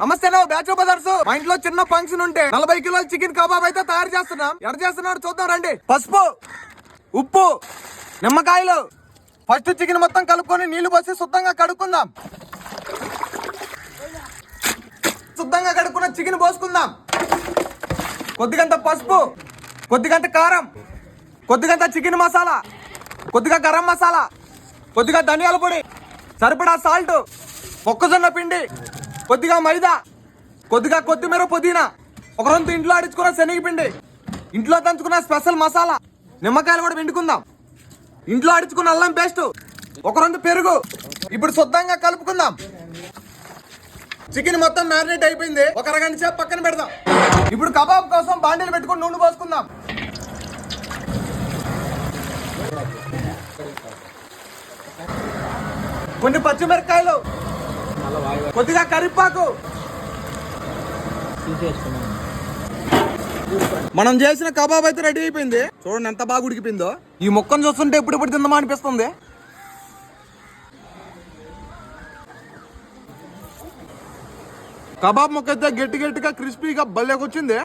నమస్తే నా batch brothers మా ఇంట్లో చిన్న ఫంక్షన్ ఉంటే నలభై కిలోల చికెన్ కబాబ్ అయితే తయారు చేస్తున్నాం. ఎడ చేస్తున్నాడు చూద్దాం రండి. పసుపు ఉప్పు నిమ్మకాయలు. ఫస్ట్ చికెన్ మొత్తం కలుపుకొని నీళ్ళు పోసి శుద్ధంగా కడుక్కుందాం. శుద్ధంగా కడుక్కున్న చికెన్ పోసుకుందాం. కొద్దిగంత పసుపు కొద్దిగంత కారం కొద్దిగంత చికెన్ మసాలా కొద్దిగా గరం మసాలా కొద్దిగా ధనియాల పొడి సరిపడా సాల్ట్ మొక్కజొన్న పిండి కొద్దిగా మైదా కొద్దిగా కొత్తిమీర పుదీనా ఒక రొంతు ఇంట్లో ఆడించుకున్న శనగపిండి ఇంట్లో దంచుకున్న స్పెషల్ మసాలా నిమ్మకాయలు కూడా పిండుకుందాం. ఇంట్లో ఆడించుకున్న అల్లం పేస్ట్ ఒక రొంతు పెరుగు ఇప్పుడు శుద్ధంగా కలుపుకుందాం. చికెన్ మొత్తం మ్యారినేట్ అయిపోయింది. ఒక అరగంట సేపు పక్కన పెడదాం. ఇప్పుడు కబాబ్ కోసం బాండీలు పెట్టుకుని నూనె పోసుకుందాం. కొన్ని పచ్చిమిరపకాయలు కొద్దిగా కరివేపాకు. మనం చేసిన కబాబ్ అయితే రెడీ అయిపోయింది. చూడండి ఎంత బాగా ఉడికిపోయిందో. ఈ ముక్కను చూస్తుంటే ఇప్పుడు ఇప్పుడు తిందామా అనిపిస్తుంది. కబాబ్ ముక్క అయితే గట్టి గట్టిగా క్రిస్పీగా భలేకొచ్చింది